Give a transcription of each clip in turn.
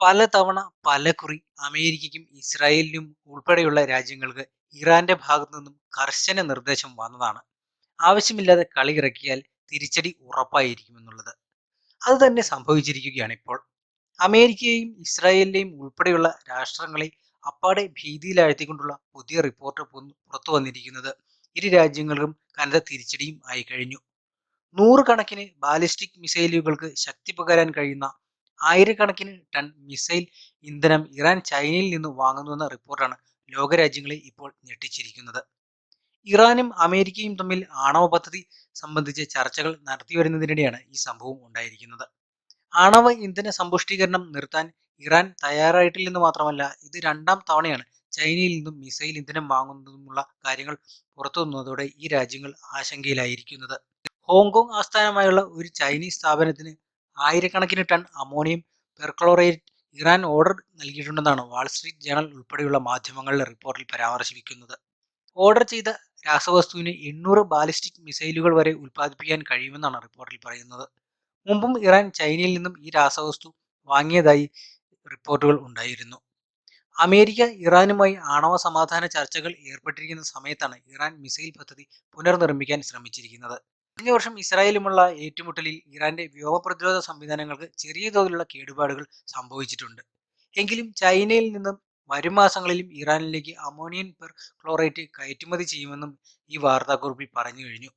പലതവണ പലകുറി അമേരിക്കയ്ക്കും ഇസ്രായേലിനും ഉൾപ്പെടെയുള്ള രാജ്യങ്ങൾക്ക് ഇറാന്റെ ഭാഗത്തു നിന്നും കർശന നിർദ്ദേശം വന്നതാണ്. ആവശ്യമില്ലാതെ കളി ഇറക്കിയാൽ തിരിച്ചടി ഉറപ്പായിരിക്കുമെന്നുള്ളത് അത് തന്നെ സംഭവിച്ചിരിക്കുകയാണ് ഇപ്പോൾ. അമേരിക്കയെയും ഇസ്രായേലിനെയും ഉൾപ്പെടെയുള്ള രാഷ്ട്രങ്ങളെ അപ്പാടെ ഭീതിയിലാഴ്ത്തിക്കൊണ്ടുള്ള പുതിയ റിപ്പോർട്ട് പുറത്തു വന്നിരിക്കുന്നത് ഇരു രാജ്യങ്ങൾക്കും കനത്ത തിരിച്ചടിയും ആയി കഴിഞ്ഞു നൂറുകണക്കിന് ബാലിസ്റ്റിക് മിസൈലുകൾക്ക് ശക്തി പകരാൻ കഴിയുന്ന ആയിരക്കണക്കിന് ടൺ മിസൈൽ ഇന്ധനം ഇറാൻ ചൈനയിൽ നിന്ന് വാങ്ങുന്നുവെന്ന റിപ്പോർട്ടാണ് ലോകരാജ്യങ്ങളെ ഇപ്പോൾ ഞെട്ടിച്ചിരിക്കുന്നത്. ഇറാനും അമേരിക്കയും തമ്മിൽ ആണവ പദ്ധതി സംബന്ധിച്ച് ചർച്ചകൾ നടത്തിവരുന്നതിനിടെയാണ് ഈ സംഭവം ഉണ്ടായിരിക്കുന്നത്. ആണവ ഇന്ധന സമ്പുഷ്ടീകരണം നിർത്താൻ ഇറാൻ തയ്യാറായിട്ടില്ലെന്ന് മാത്രമല്ല ഇത് രണ്ടാം തവണയാണ് ചൈനയിൽ നിന്നും മിസൈൽ ഇന്ധനം വാങ്ങുന്നതുമുള്ള കാര്യങ്ങൾ പുറത്തു വന്നതോടെ ഈ രാജ്യങ്ങൾ ആശങ്കയിലായിരിക്കുന്നത്. ഹോങ്കോങ് ആസ്ഥാനമായുള്ള ഒരു ചൈനീസ് സ്ഥാപനത്തിന് ആയിരക്കണക്കിന് ton ammonium perchlorate Iran order നൽകിയിട്ടുണ്ടെന്നാണ് Wall Street Journal ഉൾപ്പെടെയുള്ള മാധ്യമങ്ങളുടെ റിപ്പോർട്ടിൽ പരാമർശിക്കുന്നത് ഓർഡർ ചെയ്ത രാസവസ്തുവിന് എണ്ണൂറ് ബാലിസ്റ്റിക് മിസൈലുകൾ വരെ ഉൽപ്പാദിപ്പിക്കാൻ കഴിയുമെന്നാണ് റിപ്പോർട്ടിൽ പറയുന്നത്. മുമ്പും ഇറാൻ ചൈനയിൽ നിന്നും ഈ രാസവസ്തു വാങ്ങിയതായി റിപ്പോർട്ടുകൾ ഉണ്ടായിരുന്നു. അമേരിക്ക ഇറാനുമായി ആണവ സമാധാന ചർച്ചകൾ ഏർപ്പെട്ടിരിക്കുന്ന സമയത്താണ് ഇറാൻ മിസൈൽ പദ്ധതി പുനർനിർമ്മിക്കാൻ ശ്രമിച്ചിരിക്കുന്നത്. കഴിഞ്ഞ വർഷം ഇസ്രായേലുമുള്ള ഏറ്റുമുട്ടലിൽ ഇറാന്റെ വ്യോമ പ്രതിരോധ സംവിധാനങ്ങൾക്ക് ചെറിയ തോതിലുള്ള കേടുപാടുകൾ സംഭവിച്ചിട്ടുണ്ട്. എങ്കിലും ചൈനയിൽ നിന്നും വരും മാസങ്ങളിലും ഇറാനിലേക്ക് അമോണിയൻ പെർ ക്ലോറേറ്റ് കയറ്റുമതി ചെയ്യുമെന്നും ഈ വാർത്താക്കുറിപ്പിൽ പറഞ്ഞു കഴിഞ്ഞു.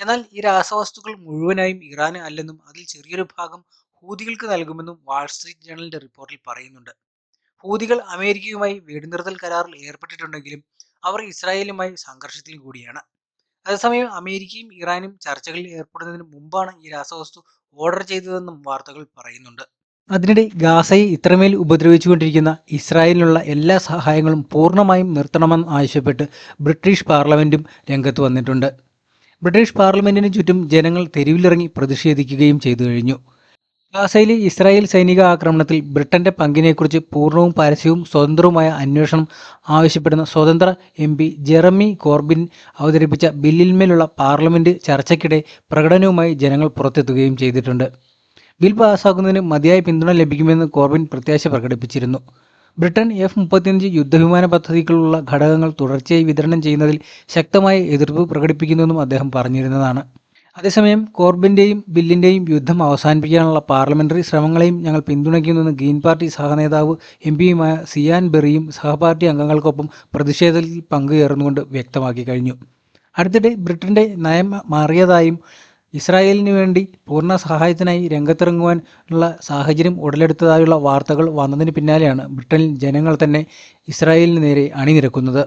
എന്നാൽ ഈ രാസവസ്തുക്കൾ മുഴുവനായും ഇറാന് അല്ലെന്നും അതിൽ ചെറിയൊരു ഭാഗം ഹൂതികൾക്ക് നൽകുമെന്നും വാൾസ്ട്രീറ്റ് ജേണലിന്റെ റിപ്പോർട്ടിൽ പറയുന്നുണ്ട്. ഹൂതികൾ അമേരിക്കയുമായി വെടിനിർത്തൽ കരാറിൽ ഏർപ്പെട്ടിട്ടുണ്ടെങ്കിലും അവർ ഇസ്രായേലുമായി സംഘർഷത്തിൽ കൂടിയാണ്. അതേസമയം അമേരിക്കയും ഇറാനും ചർച്ചകളിൽ ഏർപ്പെടുന്നതിന് മുമ്പാണ് ഈ രാസവസ്തു ഓർഡർ ചെയ്തതെന്നും വാർത്തകൾ പറയുന്നുണ്ട്. അതിനിടെ ഗാസയെ ഇത്രമേൽ ഉപദ്രവിച്ചുകൊണ്ടിരിക്കുന്ന ഇസ്രായേലിനുള്ള എല്ലാ സഹായങ്ങളും പൂർണമായും നിർത്തണമെന്ന് ആവശ്യപ്പെട്ട് ബ്രിട്ടീഷ് പാർലമെന്റും രംഗത്ത് വന്നിട്ടുണ്ട്. ബ്രിട്ടീഷ് പാർലമെന്റിന് ചുറ്റും ജനങ്ങൾ തെരുവിലിറങ്ങി പ്രതിഷേധിക്കുകയും ചെയ്തു കഴിഞ്ഞു. ഗാസയിലെ ഇസ്രായേൽ സൈനിക ആക്രമണത്തിൽ ബ്രിട്ടന്റെ പങ്കിനെക്കുറിച്ച് പൂർണവും പരസ്യവും സ്വതന്ത്രവുമായ അന്വേഷണം ആവശ്യപ്പെടുന്ന സ്വതന്ത്ര എം പി ജെറമി കോർബിൻ അവതരിപ്പിച്ച ബില്ലിന്മേലുള്ള പാർലമെന്റ് ചർച്ചയ്ക്കിടെ പ്രകടനവുമായി ജനങ്ങൾ പുറത്തെത്തുകയും ചെയ്തിട്ടുണ്ട്. ബിൽ പാസ്സാക്കുന്നതിന് മതിയായ പിന്തുണ ലഭിക്കുമെന്ന് കോർബിൻ പ്രത്യാശ പ്രകടിപ്പിച്ചിരുന്നു. ബ്രിട്ടൻ എഫ് മുപ്പത്തിയഞ്ച് യുദ്ധവിമാന പദ്ധതികളുള്ള ഘടകങ്ങൾ തുടർച്ചയായി വിതരണം ചെയ്യുന്നതിൽ ശക്തമായ എതിർപ്പ് പ്രകടിപ്പിക്കുന്നുവെന്നും അദ്ദേഹം പറഞ്ഞിരുന്നതാണ്. അതേസമയം കോർബിന്റെയും ബില്ലിന്റെയും യുദ്ധം അവസാനിപ്പിക്കാനുള്ള പാർലമെന്ററി ശ്രമങ്ങളെയും ഞങ്ങൾ പിന്തുണയ്ക്കുന്നുവെന്ന് ഗ്രീൻ പാർട്ടി സഹനേതാവ് എം പിയുമായ സിയാൻ ബെറിയും സഹപാർട്ടി അംഗങ്ങൾക്കൊപ്പം പ്രതിഷേധത്തിൽ പങ്കുചേർന്നുകൊണ്ട് വ്യക്തമാക്കി കഴിഞ്ഞു. അടുത്തിടെ ബ്രിട്ടന്റെ നയം മാറിയതായും ഇസ്രായേലിന് വേണ്ടി പൂർണ സഹായത്തിനായി രംഗത്തിറങ്ങുവാനുള്ള സാഹചര്യം ഉടലെടുത്തതായുള്ള വാർത്തകൾ വന്നതിന് പിന്നാലെയാണ് ബ്രിട്ടനിൽ ജനങ്ങൾ തന്നെ ഇസ്രായേലിന് നേരെ അണിനിരക്കുന്നത്.